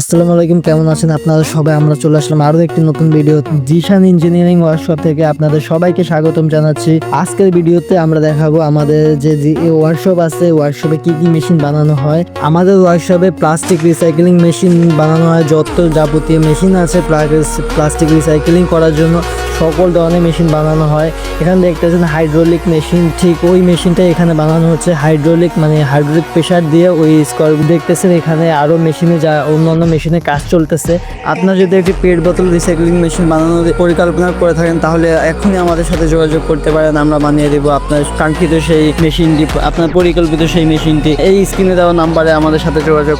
আসসালামু আলাইকুম, কেমন আছেন আপনারা সবাই? আমরা চলে আসলাম আরও একটি নতুন ভিডিও জিশান ইঞ্জিনিয়ারিং ওয়ার্কশপ থেকে আপনাদের সবাইকে স্বাগতম জানাচ্ছি। আজকের ভিডিওতে আমরা দেখাবো আমাদের যে ওয়ার্কশপ আছে ওয়ার্কশপে কি কি মেশিন বানানো হয়। আমাদের ওয়ার্কশপে প্লাস্টিক রিসাইকেলিং মেশিন বানানো হয়, যত যাবতীয় মেশিন আছে প্লাস্টিক রিসাইকেলিং করার জন্য সকল ধরনের মেশিন বানানো হয়। এখানে দেখতেছেন হাইড্রোলিক মেশিন ঠিক ওই মেশিনটাই এখানে বানানো হচ্ছে। হাইড্রোলিক মানে হাইড্রোলিক প্রেশার দিয়ে ওই স্কোয়ার দেখতেছেন এখানে আরও মেশিনে যা অন্যান্য মেশিনে কাজ চলতেছে। আপনার যদি একটি পেট বোতল রিসাইক্লিং মেশিন বানানোর পরিকল্পনা করে থাকেন, তাহলে এখনই আমাদের সাথে যোগাযোগ করতে পারেন। আমরা বানিয়ে দেবো আপনার কাঙ্ক্ষিত সেই মেশিনটি আপনার পরিকল্পিত সেই মেশিনটি এই স্ক্রিনে দেওয়া নাম্বারে আমাদের সাথে যোগাযোগ